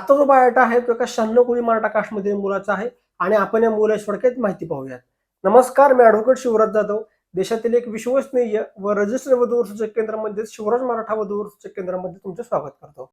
आता जो बायोटा आहे तो एका शहाण्णव कोळी मराठा कास्टमधील मुलाचा आहे आणि आपण या मुलाची थोडक्यात माहिती पाहूयात. नमस्कार मी ॲडव्होकेट शिवराज जाधव. देशातील एक विश्वसनीय व रजिस्टर वधूवर सूचक केंद्रामध्ये शिवराज मराठा वधूवर सूचक केंद्रामध्ये तुमचे स्वागत करतो.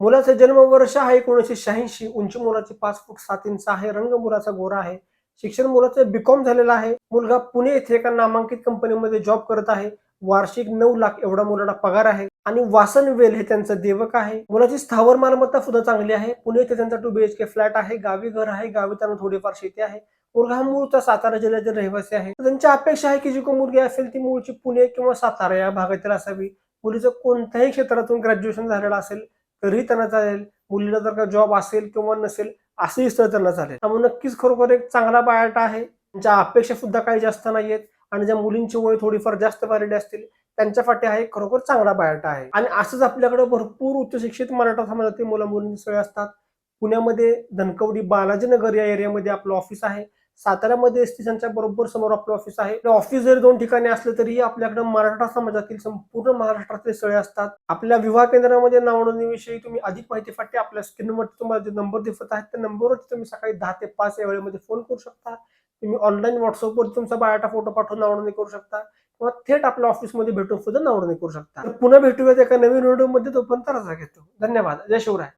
मुलाचे जन्मवर्ष आहे एकोणीसशे शहाऐंशी. उंची मुलाचे पाच फूट सात इंच आहे रंग मुलाचा गोरा आहे. शिक्षण मुलाचं बीकॉम झालेलं आहे. मुलगा पुणे येथे एका नामांकित कंपनीमध्ये जॉब करत आहे. वार्षिक नऊ लाख एवढा मुलाला पगार आहे. आणि वासन वेल हे त्यांचं देवक आहे. मुलाची स्थावर मालमत्ता सुद्धा चांगली आहे. पुणे इथे त्यांचा टू बीएचके फ्लॅट आहे. गावी घर आहे. गावी त्यांना थोडीफार शेती आहे. मुलगा हा मूळचा सातारा जिल्ह्यातील रहिवासी आहे. त्यांची अपेक्षा आहे की जी कोण मुलगी असेल ती मूळची पुणे किंवा सातारा या भागातील असावी. मुलीचं कोणत्याही क्षेत्रातून ग्रॅज्युएशन झालेलं असेल तरी त्यांना चालेल. मुलीला जर का जॉब असेल किंवा नसेल असंही स्थळ त्यांना चालेल. त्यामुळे नक्कीच खरोखर एक चांगला बायोटा आहे. त्यांच्या अपेक्षा सुद्धा काही जास्त नाहीयेत. आणि ज्या मुलींची वय थोडीफार जास्त वाढलेली असतील त्यांच्यासाठी हा एक खरोखर चांगला बायोटा आहे. आणि असंच आपल्याकडे भरपूर उच्च शिक्षित मराठा समाजातील मुलं मुलींची सोय असतात. पुण्यामध्ये धनकवडी बालाजीनगर या एरियामध्ये आपलं ऑफिस आहे. साताऱ्यामध्ये स्टेशनच्या बरोबर समोर आपलं ऑफिस आहे. ऑफिस जरी दोन ठिकाणी असलं तरीही आपल्याकडे मराठा समाजातील संपूर्ण महाराष्ट्रातले स्थळे असतात. आपल्या विवाह केंद्रामध्ये नावनोंदणीविषयी तुम्ही अधिक माहितीसाठी आपल्या स्क्रीनवरती तुम्हाला जे नंबर दिसत आहेत त्या नंबरवरती तुम्ही सकाळी दहा ते पाच या वेळेमध्ये फोन करू शकता. तुम्ही ऑनलाईन व्हॉट्सअपवर तुमचा बायोटा फोटो पाठवून नावडणी करू शकता किंवा थेट आपल्या ऑफिसमध्ये भेटून सुद्धा नावडणी करू शकता. पुन्हा भेटूयात एका नवीन व्हिडिओमध्ये तोपर्यंत रजा घेतो. धन्यवाद. जय शिवराय.